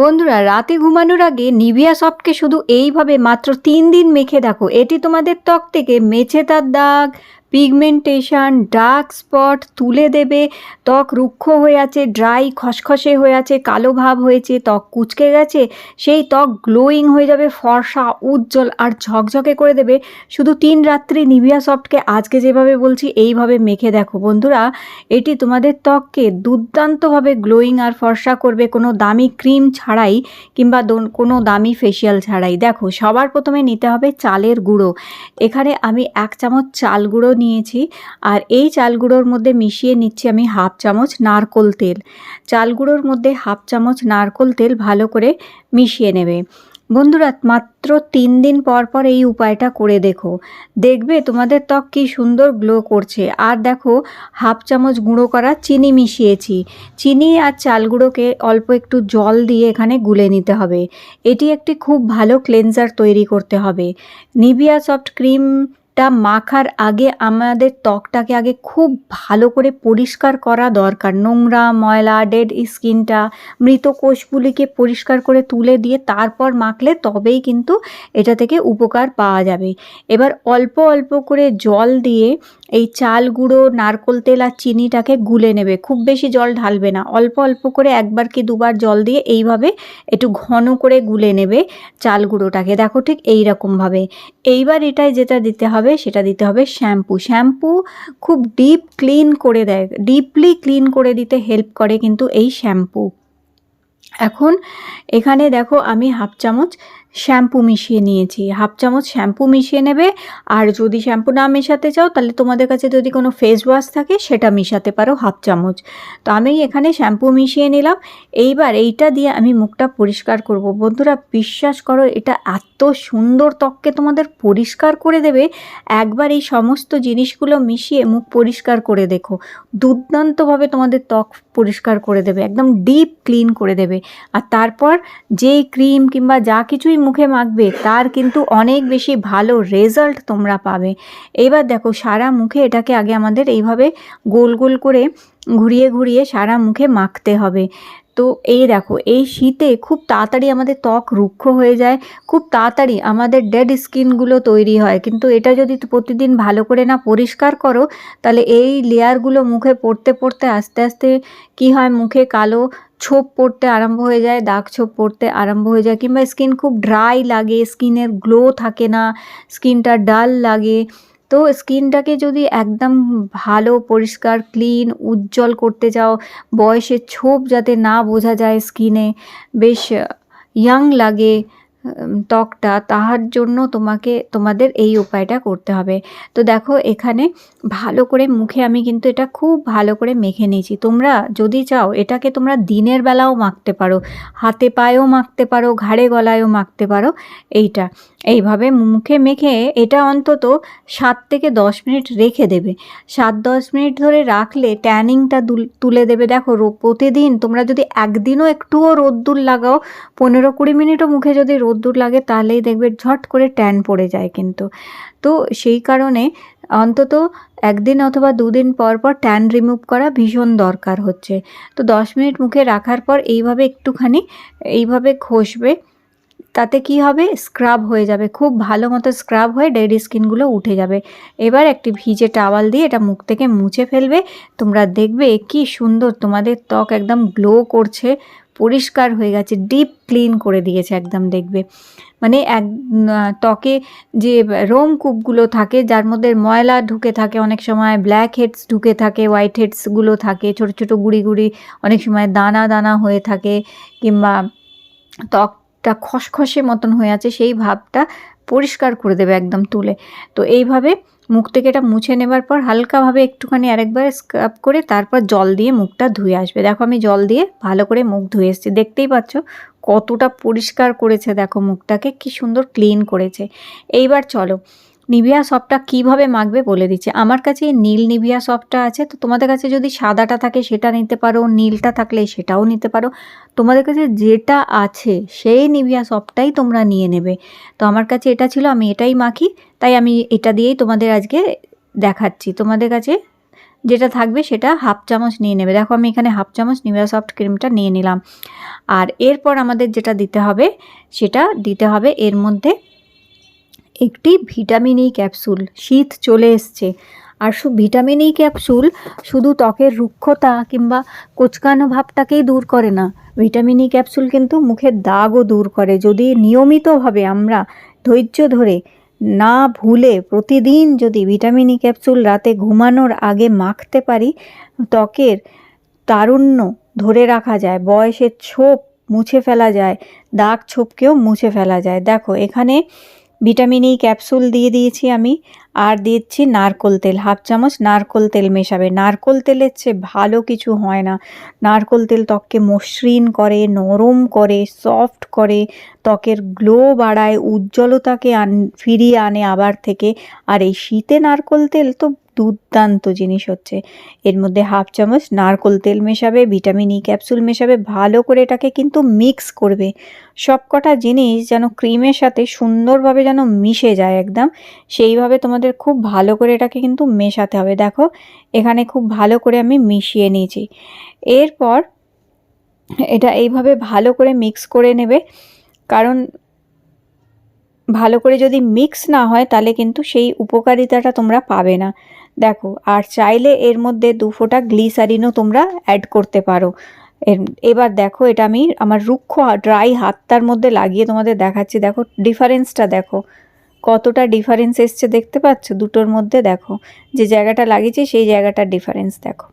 বন্ধুরা, রাতে ঘুমানোর আগে নিভিয়া সফটকে শুধু এইভাবে মাত্র তিন দিন মেখে দেখো। এটি তোমাদের ত্বক থেকে মেছে তার দাগ পিগমেন্টেশন ডার্ক স্পট তুলে দেবে। ত্বক রুক্ষ হয়ে আছে ড্রাই খসখসে হয়ে আছে, কালো ভাব হয়েছে, ত্বক কুচকে গেছে, সেই ত্বক গ্লোয়িং হয়ে যাবে, ফর্সা, উজ্জ্বল আর ঝকঝকে করে দেবে। শুধু তিন রাত্রি নিভিয়া সফটকে আজকে যেভাবে বলছি, এইভাবে মেখে দেখো বন্ধুরা। এটি তোমাদের ত্বককে দুর্দান্তভাবে গ্লোয়িং আর ফর্সা করবে, কোনো দামি ক্রিম ছাড়াই কিংবা কোনো দামি ফেসিয়াল ছাড়াই। দেখো, সবার প্রথমে নিতে হবে চালের গুঁড়ো। এখানে আমি এক চামচ চাল গুঁড়ো নিয়েছি। আর এই চাল গুঁড়োর মধ্যে মিশিয়ে নিচ্ছি আমি হাফ চামচ নারকোল তেল। চাল গুঁড়োর মধ্যে হাফ চামচ নারকোল তেল ভালো করে মিশিয়ে নেবে। বন্ধুরা, মাত্র তিন দিন পর পর এই উপায়টা করে দেখো। দেখবে তোমাদের ত্বক কি সুন্দর গ্লো করছে। আর দেখো, হাফ চামচ গুঁড়ো করা চিনি মিশিয়েছি। চিনি আর চাল গুঁড়োকে অল্প একটু জল দিয়ে এখানে গুলে নিতে হবে। এটি একটি খুব ভালো ক্লেনজার তৈরি করতে হবে। নিভিয়া সফট ক্রিমটা মাখার আগে আমাদের ত্বকটাকে আগে খুব ভালো করে পরিষ্কার করা দরকার। নোংরা, ময়লা ডেড স্কিনটা মৃত কোষগুলিকে পরিষ্কার করে তুলে দিয়ে তারপর মাখলে তবেই কিন্তু এটা থেকে উপকার পাওয়া যাবে। এবার অল্প অল্প করে জল দিয়ে এই চাল গুঁড়ো, নারকোল তেল আর চিনিটাকে গুলে নেবে। খুব বেশি জল ঢালবে না। অল্প অল্প করে একবার কি দুবার জল দিয়ে এইভাবে একটু ঘন করে গুলে নেবে চাল গুঁড়োটাকে। দেখো ঠিক এই রকমভাবে এইবার এটায় যেটা দিতে হবে সেটা দিতে হবে শ্যাম্পু। শ্যাম্পু খুব ডিপ ক্লিন করে দেয়। ডিপলি ক্লিন করে দিতে হেল্প করে কিন্তু এই শ্যাম্পু। এখন এখানে দেখো আমি হাফ চামচ শ্যাম্পু মিশিয়ে নিয়েছি। হাফ চামচ শ্যাম্পু মিশিয়ে নেবে। আর যদি শ্যাম্পু না মেশাতে চাও, তাহলে তোমাদের কাছে যদি কোনো ফেস ওয়াশ থাকে, সেটা মিশাতে পারো হাফ চামচ। তো আমি এখানে শ্যাম্পু মিশিয়ে নিলাম। এইবার এইটা দিয়ে আমি মুখটা পরিষ্কার করব। বন্ধুরা, বিশ্বাস করো, এটা এত সুন্দর ত্বককে তোমাদের পরিষ্কার করে দেবে। একবার এই সমস্ত জিনিসগুলো মিশিয়ে মুখ পরিষ্কার করে দেখো। দুর্দান্তভাবে তোমাদের ত্বক পরিষ্কার করে দেবে। একদম ডিপ ক্লিন করে দেবে। আর তারপর যেই ক্রিম কিংবা যা কিছুই মুখে মাখবে, তার কিন্তু অনেক বেশি ভালো রেজাল্ট তোমরা পাবে। এবার দেখো, সারা মুখে এটাকে আগে আমাদের এইভাবে গোল গোল করে ঘুরিয়ে ঘুরিয়ে সারা মুখে মাখতে হবে। তো এই দেখো, এই শীতে খুব তাড়াতাড়ি আমাদের ত্বক রুক্ষ হয়ে যায়, খুব তাড়াতাড়ি আমাদের ডেড স্কিনগুলো তৈরি হয়। কিন্তু এটা যদি প্রতিদিন ভালো করে না পরিষ্কার করো, তাহলে এই লেয়ারগুলো মুখে পড়তে পড়তে আস্তে আস্তে কি হয়, মুখে কালো ছোপ পড়তে আরম্ভ হয়ে যায়, দাগ ছোপ পড়তে আরম্ভ হয়ে যায় কিংবা স্কিন খুব ড্রাই লাগে স্কিনের গ্লো থাকে না স্কিনটা ডাল লাগে। তো স্কিনটাকে যদি একদম ভালো, পরিষ্কার ক্লিন উজ্জ্বল করতে চাও, বয়সের ছোপ যাতে না বোঝা যায় স্কিনে বেশ ইয়াং লাগে। ত্বকটা তাহার জন্য তোমাকে, তোমাদের এই উপায়টা করতে হবে। তো দেখো, এখানে ভালো করে মুখে আমি কিন্তু এটা খুব ভালো করে মেখে নিয়েছি। তোমরা যদি চাও, এটাকে তোমরা দিনের বেলাও মাখতে পারো, হাতে পায়েও মাখতে পারো, ঘাড়ে গলায়ও মাখতে পারো, এইটা। এইভাবে মুখে মেখে এটা অন্তত সাত থেকে দশ মিনিট রেখে দেবে। সাত দশ মিনিট ধরে রাখলে ট্যানিংটা তুলে দেবে। দেখো প্রতিদিন তোমরা যদি একদিনও একটুও রোদ্দুর লাগাও, পনেরো কুড়ি মিনিটও মুখে যদি রোদ্দুর লাগে তাহলেই দেখবে ঝট করে ট্যান পড়ে যায় কিন্তু। তো সেই কারণে অন্তত একদিন অথবা দুদিন পর পর ট্যান রিমুভ করা ভীষণ দরকার হচ্ছে। তো দশ মিনিট মুখে রাখার পর এইভাবে একটুখানি, এইভাবে ঘষবে, তাতে কি হবে? স্ক্রাব হয়ে যাবে। খুব ভালো মতো স্ক্রাব হয়ে ডেড স্কিনগুলো উঠে যাবে। এবার একটি ভিজে টাওয়াল দিয়ে এটা মুখ থেকে মুছে ফেলবে। তোমরা দেখবে কি সুন্দর তোমাদের ত্বক একদম গ্লো করছে। পরিষ্কার হয়ে গেছে ডিপ ক্লিন করে দিয়েছে একদম দেখবে। মানে এক ত্বকে যে রোমকূপগুলো থাকে, যার মধ্যে ময়লা ঢুকে থাকে, অনেক সময় ব্ল্যাক হেডস ঢুকে থাকে হোয়াইট হেডসগুলো থাকে, ছোট ছোট গুড়ি গুড়ি, অনেক সময় দানা দানা হয়ে থাকে, কিংবা ত্বকটা খসখসে মতন হয়ে আছে, সেই ভাবটা পরিষ্কার করে দেবে একদম তুলে। তো এইভাবে মুখ থেকে এটা মুছে নেবার পর হালকাভাবে একটুখানি আরেকবার স্ক্রাব করে তারপর জল দিয়ে মুখটা ধুয়ে আসবে। দেখো আমি জল দিয়ে ভালো করে মুখ ধুয়ে এসেছি। দেখতেই পাচ্ছ কতটা পরিষ্কার করেছে দেখো মুখটাকে, কি সুন্দর ক্লিন করেছে। এইবার চলো নিভিয়া সফটটা কীভাবে মাখবে বলে দিচ্ছে। আমার কাছে নীল নিভিয়া সফটটা আছে, তো তোমাদের কাছে যদি সাদাটা থাকে সেটা নিতে পারো, নীলটা থাকলে সেটাও নিতে পারো। তোমাদের কাছে যেটা আছে সেই নিভিয়া সফটটাই তোমরা নিয়ে নেবে। তো আমার কাছে এটা ছিল, আমি এটাই মাখি, তাই আমি এটা দিয়েই তোমাদের আজকে দেখাচ্ছি। তোমাদের কাছে যেটা থাকবে সেটা হাফ চামচ নিয়ে নেবে। দেখো, আমি এখানে হাফ চামচ নিভিয়া সফট ক্রিমটা নিয়ে নিলাম। আর এরপর আমাদের যেটা দিতে হবে, সেটা দিতে হবে এর মধ্যে একটি ভিটামিন ই ক্যাপসুল, শীত চলে এসছে। আর শুধু ভিটামিন ই ক্যাপসুল শুধু ত্বকের রুক্ষতা কিংবা কোচকানো ভাবটাকেই দূর করে না। ভিটামিন ই ক্যাপসুল কিন্তু মুখের দাগও দূর করে। যদি নিয়মিতভাবে আমরা ধৈর্য ধরে না ভুলে প্রতিদিন যদি ভিটামিন ই ক্যাপসুল রাতে ঘুমানোর আগে মাখতে পারি, ত্বকের তারুণ্য ধরে রাখা যায়। বয়সের ছোপ মুছে ফেলা যায়, দাগ ছোপকেও মুছে ফেলা যায়। দেখো, এখানে ভিটামিন ই ক্যাপসুল দিয়ে দিয়েছি আমি। আর দিচ্ছি নারকোল তেল, হাফ চামচ নারকোল তেল মেশাবে। নারকোল তেলের চেয়ে ভালো কিছু হয় না। নারকোল তেল ত্বককে মসৃণ করে, নরম করে, সফট করে, ত্বকের গ্লো বাড়ায়, উজ্জ্বলতাকে আন, ফিরিয়ে আনে আবার থেকে। আর এই শীতে নারকোল তেল তো দুর্দান্ত জিনিস হচ্ছে। এর মধ্যে হাফ চামচ নারকোল তেল মেশাবে, ভিটামিন ই ক্যাপসুল মেশাবে, ভালো করে এটাকে কিন্তু মিক্স করবে। সব কটা জিনিস যেন ক্রিমের সাথে সুন্দরভাবে যেন মিশে যায় একদম, সেইভাবে তোমাদের খুব ভালো করে এটাকে কিন্তু মেশাতে হবে। দেখো, এখানে খুব ভালো করে আমি মিশিয়ে নিয়েছি। এরপর এটা এইভাবে ভালো করে মিক্স করে নেবে। কারণ ভালো করে যদি মিক্স না হয়, তাহলে কিন্তু সেই উপকারিতাটা তোমরা পাবে না। দেখো, আর চাইলে এর মধ্যে দু ফোঁটা গ্লিসারিনও তোমরা অ্যাড করতে পারো। এবার দেখো, এটা আমি আমার রুক্ষ ড্রাই হাতটার মধ্যে লাগিয়ে তোমাদের দেখাচ্ছি। দেখো, ডিফারেন্সটা দেখো। কতটা ডিফারেন্স এসছে দেখতে পাচ্ছ? দুটোর মধ্যে দেখো। যে জায়গাটা লাগিয়েছি, সেই জায়গাটার ডিফারেন্স দেখো।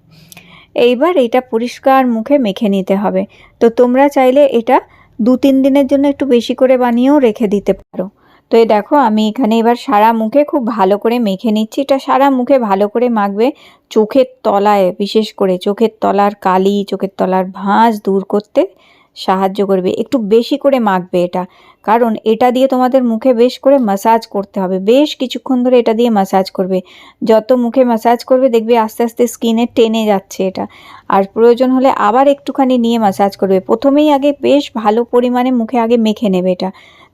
এইবার এটা পরিষ্কার মুখে মেখে নিতে হবে। তো তোমরা চাইলে এটা দু তিন দিনের জন্য একটু বেশি করে বানিয়েও রেখে দিতে পারো। তো এই দেখো, আমি এখানে এবার সারা মুখে খুব ভালো করে মেখে নিচ্ছি। এটা সারা মুখে ভালো করে মাখবে চোখের তলায়, বিশেষ করে চোখের তলার কালি, চোখের তলার ভাঁজ দূর করতে। সাহায্য করবে। একটু বেশি করে মাখবে এটা। কারণ এটা দিয়ে তোমাদের মুখে বেশ করে মাসাজ করতে হবে। বেশ কিছুক্ষণ ধরে এটা দিয়ে মাসাজ করবে। যত মুখে মাসাজ করবে, দেখবে আস্তে আস্তে স্কিনে টেনে যাচ্ছে এটা। আর প্রয়োজন হলে আবার একটুখানি নিয়ে মাসাজ করবে। প্রথমেই আগে বেশ ভালো পরিমাণে মুখে আগে মেখে নেবে এটা।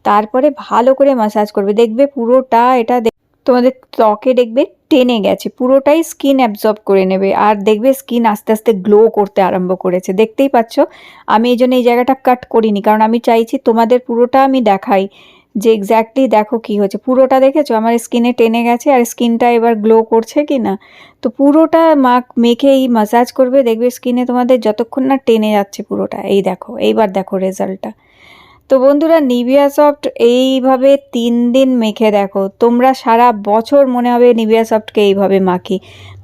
তারপরে ভালো করে মাসাজ করবে। দেখবে পুরোটা এটা তোমাদের ত্বকে দেখবে টেনে গেছে, পুরোটাই স্কিন অ্যাবজর্ব করে নেবে আর দেখবে স্কিন আস্তে আস্তে গ্লো করতে আরম্ভ করেছে। দেখতেই পাচ্ছ? আমি এই জন্য এই জায়গাটা কাট করিনি, কারণ আমি চাইছি তোমাদের পুরোটা আমি দেখাই, যে এক্স্যাক্টলি দেখো কি হচ্ছে পুরোটা দেখেছ? আমার স্কিনে টেনে গেছে আর স্কিনটা এবার গ্লো করছে কি না? তো পুরোটা মাখ মেখেই মাসাজ করবে, দেখবে স্কিনে তোমাদের যতক্ষণ না টেনে যাচ্ছে পুরোটা। এই দেখো, এইবার দেখো রেজাল্টটা তো বন্ধুরা নিভিয়া সফট এইভাবে তিন দিন মেখে দেখো। তোমরা সারা বছর মনে হবে নিভিয়া সফটকে এইভাবে মাখি।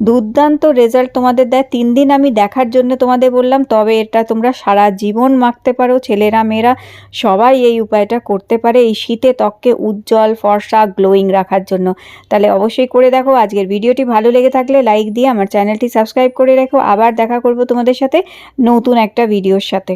দুর্দান্ত রেজাল্ট তোমাদের দেয়। তিন দিন আমি দেখার জন্য তোমাদের বললাম, তবে এটা তোমরা সারা জীবন মাখতে পারো, ছেলেরা, মেয়েরা, সবাই এই উপায়টা করতে পারে এই শীতে ত্বককে উজ্জ্বল, ফর্সা, গ্লোয়িং রাখার জন্য। তাহলে অবশ্যই করে দেখো। আজকের ভিডিওটি ভালো লেগে থাকলে লাইক দিয়ে আমার চ্যানেলটি সাবস্ক্রাইব করে রেখো। আবার দেখা করব তোমাদের সাথে নতুন একটা ভিডিওর সাথে।